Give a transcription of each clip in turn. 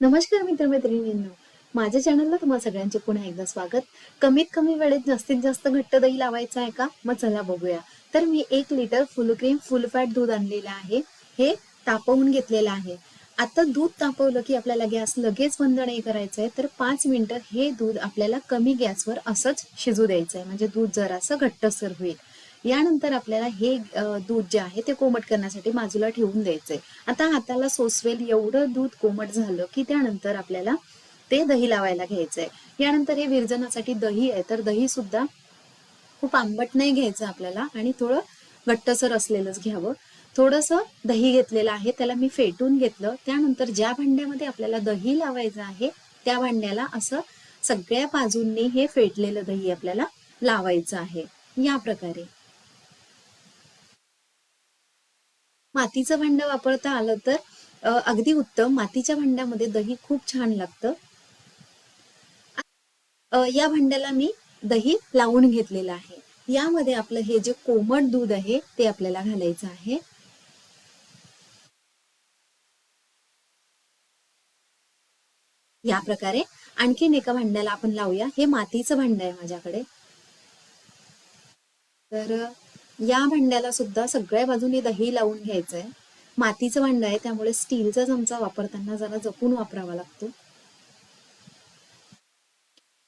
नमस्कार मित्रमैत्रिणींनो. माझ्या चॅनलला तुम्हाला सगळ्यांचे पुन्हा एकदा स्वागत. कमीत कमी वेळेत जास्तीत जास्त घट्ट दही लावायचं आहे का? मग चला बघूया. तर मी एक litre full cream full fat दूध आणलेलं आहे. हे तापवून घेतलेलं आहे. आता दूध तापवलं की आपल्याला गॅस लगेच बंद नाही करायचं आहे तर पाच मिनिटं हे दूध आपल्याला कमी गॅसवर असंच शिजू द्यायचं आहे म्हणजे दूध जरासं घट्टसर होईल. यानंतर आपल्याला हे दूध जे आहे ते कोमट करण्यासाठी बाजूला ठेवून द्यायचंय. आता हाताला सोसवेल एवढं दूध कोमट झालं की त्यानंतर आपल्याला ते दही लावायला घ्यायचंय. यानंतर हे विरजनासाठी दही आहे तर दही सुद्धा खूप आंबट नाही घ्यायचं आपल्याला आणि थोडं घट्टसर असलेलंच घ्यावं. थोडंसं दही घेतलेलं आहे त्याला मी फेटून घेतलं. त्यानंतर ज्या भांड्यामध्ये आपल्याला दही लावायचं आहे त्या भांड्याला असं सगळ्या बाजूंनी हे फेटलेलं दही आपल्याला लावायचं आहे. या प्रकारे. मातीचं भांड वापरता आलं तर अगदी उत्तम. मातीच्या भांड्यामध्ये दही खूप छान लागतं. या भांड्याला मी दही लावून घेतलेलं आहे. यामध्ये आपलं हे जे कोमट दूध आहे ते आपल्याला घालायचं आहे. या प्रकारे आणखीन एका भांड्याला आपण लावूया. हे मातीचं भांड आहे माझ्याकडे. तर या भांड्याला सुद्धा सगळ्या बाजूने दही लावून घ्यायचंय. मातीचं भांड आहे त्यामुळे स्टीलचा चमचा वापरताना जरा जपून वापरावा लागतो.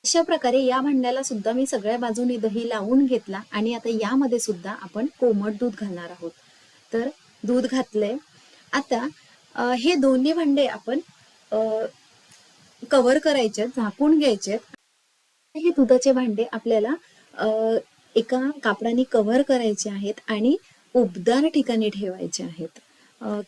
अशा प्रकारे या भांड्याला सुद्धा मी सगळ्या बाजूने दही लावून घेतला आणि आता यामध्ये सुद्धा आपण कोमट दूध घालणार आहोत. तर दूध घातलंय. आता हे दोन्ही भांडे आपण कव्हर करायचे झाकून घ्यायचे हे दुधाचे भांडे आपल्याला एका कापडाने कव्हर करायचे आहेत आणि उबदार ठिकाणी ठेवायचे आहेत.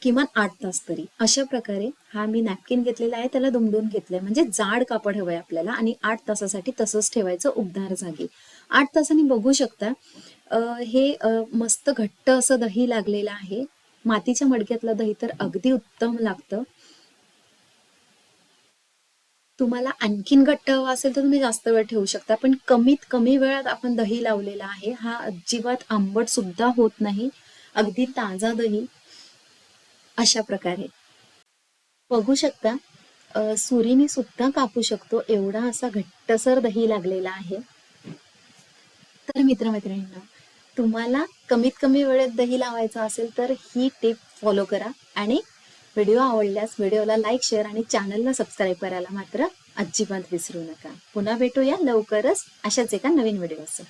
किमान आठ तास तरी. अशा प्रकारे हा मी नॅपकिन घेतलेला आहे त्याला दुमडून घेतलंय. म्हणजे जाड कापड हवंय आपल्याला आणि आठ तासासाठी तसंच ठेवायचं उबदार जागी. आठ तासांनी बघू शकता हे मस्त घट्ट असं दही लागलेलं आहे. मातीच्या मडक्यातलं दही तर अगदी उत्तम लागतं. तुम्हाला आणखीन घट्ट हवा असेल तर तुम्ही जास्त वेळ ठेवू शकता. पण कमीत कमी वेळात आपण दही लावलेला आहे. हा अजिबात आंबट सुद्धा होत नाही. अगदी ताजा दही अशा प्रकारे. बघू शकता सुरीने सुद्धा कापू शकतो एवढा असा घट्टसर दही लागलेला आहे. तर मित्रमैत्रिणींना तुम्हाला कमीत कमी वेळेत दही लावायचं असेल तर ही टिप फॉलो करा आणि व्हिडिओ आवडल्यास व्हिडिओला लाईक शेअर आणि चॅनलला सबस्क्राईब करायला मात्र अजिबात विसरू नका. पुन्हा भेटूया लवकरच अशाच एका नवीन व्हिडिओसह.